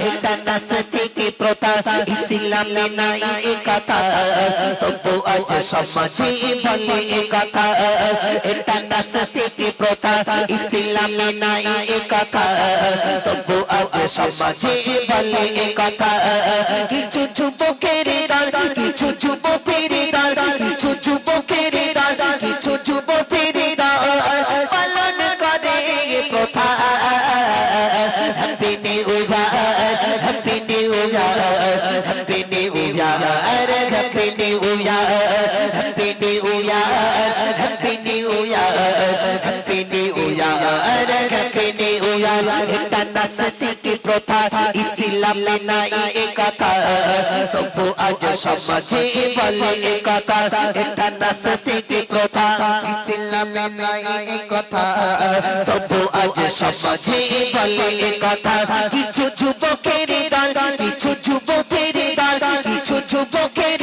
এটা নাসতি কি প্রথা ইসলামে নাই এ কথা তবু আজ সমাজে বলে এ কথা এটা নাসতি কি প্রথা ইসলামে নাই এ কথা তবু আজ সমাজে বলে এ কথা কিছু যুবকের কি প্রথা, ইসলামে নাই এ কথা। তবু আজ সমাজে বলে এ কথা এটা কি প্রথা, ইসলামে নাই এ তবু আজ সমাজে বলে এ কিছু যুবকের দল, কিছু যুবকের দল, কিছু যুবকের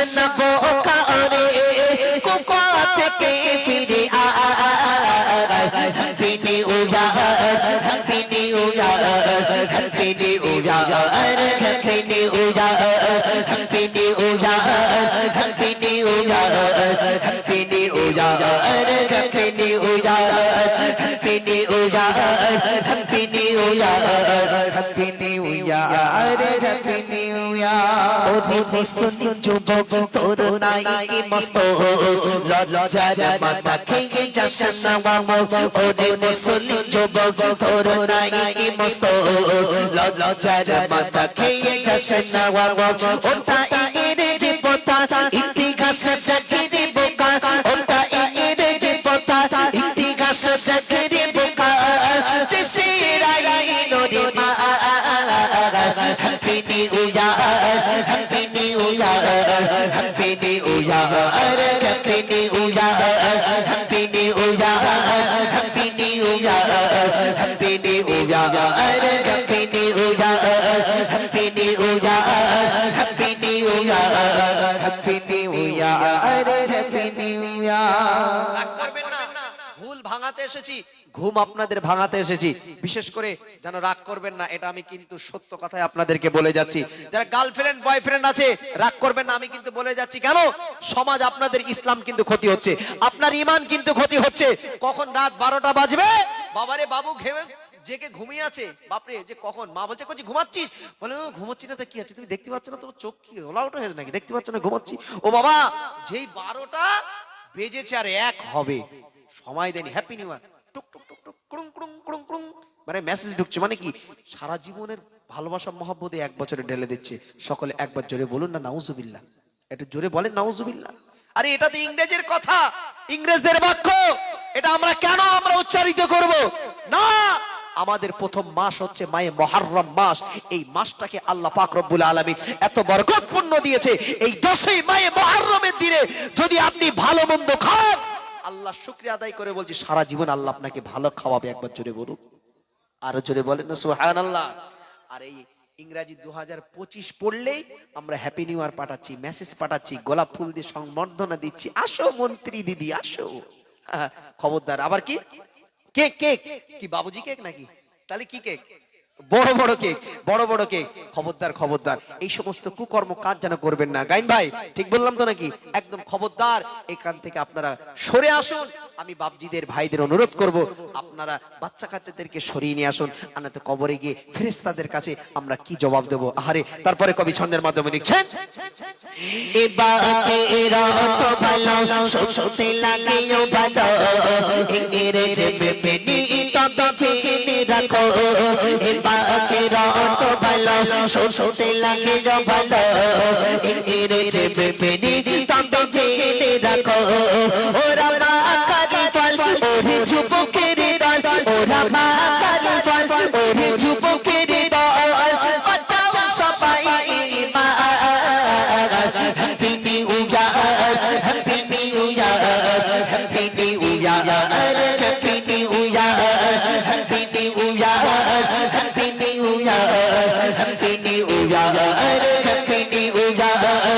বোকা ঘরে কোকো থেকে ফিরে a happy new year happy new year happy new year happy new year happy new year happy new year রতনি ইয়া ওরে মিসুন যুবক তোর নাই কি মস্ত লজ্জার ভাঙাতে এসেছি ঘুম আপনাদের ভাঙাতে এসেছি। বিশেষ করে যেন রাগ করবেন না এটা আমি কিন্তু সত্য কথাই আপনাদেরকে বলে যাচ্ছি। যারা গার্লফ্রেন্ড বয়ফ্রেন্ড আছে রাগ করবেন না আমি কিন্তু বলে যাচ্ছি কেন? সমাজ আপনাদের ইসলাম কিন্তু ক্ষতি হচ্ছে আপনার ইমান কিন্তু ক্ষতি হচ্ছে। কখন রাত বারোটা বাজবে? বাবারে বাবু ঘেমে জেগে ঘুমিয়ে আছে। বাপরে যে কখন? মা বলছে কচি ঘুমাচ্ছিস? বলে "ও, ঘুমাচ্ছি না তো কি আছে? তুমি দেখতে পাচ্ছ না তোমার চোখ কি ওলা ওটা হয়েছে নাকি? দেখতে পাচ্ছ না ঘুমাচ্ছি। ও বাবা যেই বারোটা বেজেছে আর এক হবে। সময় দেনি হ্যাপি নিউ ইয়ার টুক টুক টুক টুক, কুড়ুং কুড়ুং কুড়ুং কুড়ুং। মানে মেসেজ ঢুকছে মানে কি? সারা জীবনের ভালোবাসা, মহাব্বতে এক বছরে ঢেলে দিচ্ছে। সকলে একবার জোরে বলুন না, নাউজুবিল্লাহ। একটু জোরে বলেন, নাউজুবিল্লাহ। আরে এটা তো ইংরেজের কথা। ইংরেজদের বাক্য। এটা আমরা কেন আমরা উচ্চারিত করব? না, আমাদের প্রথম মাস হচ্ছে মায়ে মহারম মাস। এই মাসটাকে আল্লাহ পাক রব্বুল আলামিন এত বরকতপূর্ণ দিয়েছে। এই দশই মায়ে মহারমের দিনে যদি আপনি ভালো মন্দ খান আল্লাহ শুক্রিয়া আদায় করে বলছি, সারা জীবন আল্লাহ আপনাকে ভালো খাওয়াবে, একবার জোরে বলুন। আরও জোরে বলেন না সুহান আল্লাহ আর এই ইংরাজি দু হাজার পঁচিশ পড়লেই আমরা হ্যাপি নিউ ইয়ার পাঠাচ্ছি মেসেজ পাঠাচ্ছি, গোলাপ ফুল দিয়ে সংবর্ধনা দিচ্ছি। আসো মন্ত্রী দিদি, আসো। খবরদার, আবার কি? Cake cake. কি, বাবুজি কেক নাকি? তাহলে কি কেক? বড় বড় কেক বড় বড় কেক খবরদার খবরদার। এই সমস্ত কুকর্ম কাজ যেন করবেন না। গাইন ভাই, ঠিক বললাম তো নাকি? একদম খবরদার। এখান থেকে আপনারা সরে আসুন। আমি বাপজিদের ভাইদের অনুরোধ করব, আপনারা বাচ্চা কাচ্চাদেরকে সরিয়ে নিয়ে আসুন। আর না তো কবরে গিয়ে ফেরেস্তাদের কাছে আমরা কি জবাব দেবো? আহারে, তারপরে কবি ছন্দের মাধ্যমে লিখছেন রাখো। এবাকে রত শুতে লাগেও ভালো। চেপে পেপেনি তবে জেনে রাখো। ওরা মা কালি ফল ওরে যুবকের দল। ওরা মা কালি ফল ওরে যুবকের দল। বাঁচাও সবাই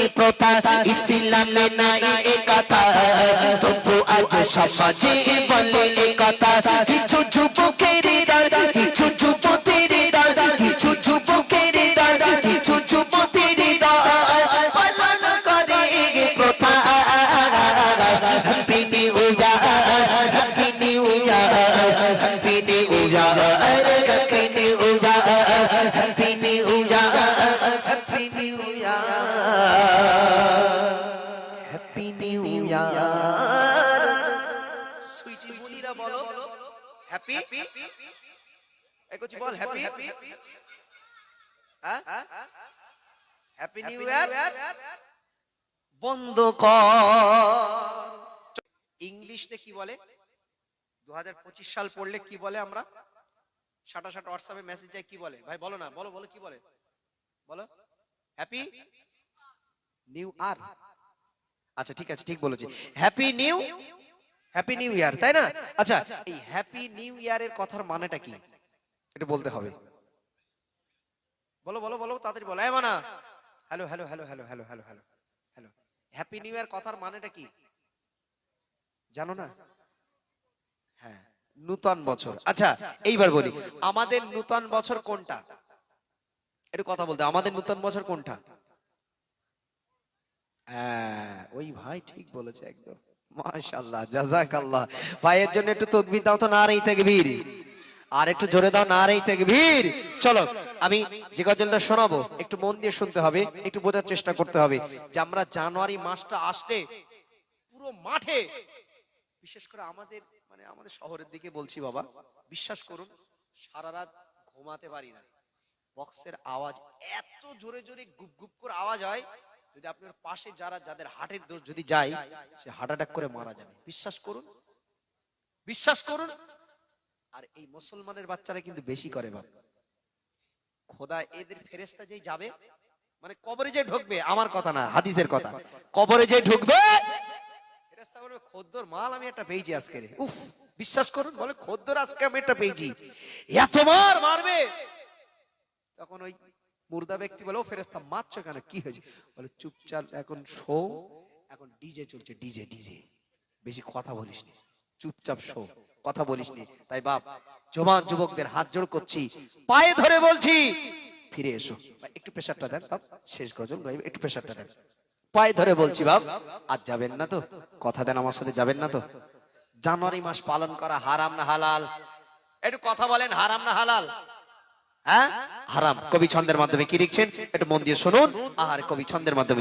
নীতি প্রথা ইসলামে নাই এ কথা। তবু আজ সমাজে বলে এ কথা। কিছু যুবকের কিছু যুবতের কিছু যুবকের কিছু যুবতের পালন করে প্রথা। পিনি হ্যাপি এই কিছু বল হ্যাপি হ্যাঁ হ্যাপি নিউ ইয়ার বন্ধ কর। ইংলিশে কি বলে? দু হাজার পঁচিশ সাল পড়লে কি বলে আমরা? সাটা সাটা হোয়াটসঅ্যাপে মেসেজ যায় কি বলে? ভাই বলো না বলো বলো কি বলে? বলো। হ্যাপি নিউ আর আচ্ছা ঠিক আছে ঠিক বলেছি। Happy new happy new year তাই না? আচ্ছা এই হ্যাপি নিউ ইয়ারের কথার মানেটা কি? এটা বলতে হবে। বলো বলো বলো তাড়াতাড়ি বলো। এমন না hello hello hello hello hello hello hello hello happy new year কথার মানেটা কি? জানো না? হ্যাঁ নূতন বছর। আচ্ছা এইবার বলি। আমাদের নূতন বছর কোনটা? একটু কথা বলতে আমাদের নূতন বছর কোনটা? হ্যাঁ ওই ভাই ঠিক বলেছে একদম। মাশাআল্লাহ, জাযাকাল্লাহ। ভাইয়ের জন্য একটু তকবীর দাও তো নারেই তাকবীর। আর একটু জোরে দাও নারেই তাকবীর। চলো, আমি যে শোনাবো, একটু মন দিয়ে শুনতে হবে, একটু বোঝার চেষ্টা করতে হবে যে আমরা জানুয়ারি মাসটা আসলে পুরো মাঠে, বিশেষ করে আমাদের মানে আমাদের শহরের দিকে বলছি বাবা, বিশ্বাস করুন সারা রাত ঘুমাতে পারি না। বক্সের আওয়াজ এত জোরে জোরে গুপ গুপ করে আওয়াজ হয় যদি আপনার পাশে যারা যাদের হার্টের দোষ যদি যায় সে হার্ট অ্যাটাক করে মারা যাবে। বিশ্বাস করুন। বিশ্বাস করুন। আর এই মুসলমানের বাচ্চারা কিন্তু বেশি করে বাপ খোদা এদের ফেরেস্তা যেই যাবে মানে কবরে যে ঢুকবে আমার কথা না হাদিসের কথা। কবরে যে ঢুকবে ফেরেশতা বলবে খদ্দর মাল আমি একটা পেয়েছি আজকে উফ বিশ্বাস করুন বলে খদ্দর আজকে আমি একটা পেয়েছি। এত মার মারবে। তখন ওই মুর্দা ব্যক্তি বলে, ও ফেরেস্তা মারছো কেন? কি হয়েছে? বলে, চুপচাপ এখন শো। এখন ডিজে চলছে, ডিজে ডিজে। বেশি কথা বলিস নি। চুপচাপ শো। কথা বলিস নি। তাই বাপ, জবান যুবকদের হাত জোড় করছি। পায়ে ধরে বলছি, ফিরে এসো। একটু প্রেশারটা দেন বাপ, শেষ গজল একটু প্রেশারটা দেন। পায়ে ধরে বলছি বাপ, আজ যাবেন না তো? কথা দেন আমার সাথে, যাবেন না তো? জানুয়ারি মাস পালন করা হারাম না হালাল? একটু কথা বলেন, হারাম না হালাল? হ্যাঁ? হারাম। কবি ছন্দের মাধ্যমে কি লিখছেন? একটু মন দিয়ে শুনুন। আর কবি ছন্দের মাধ্যমে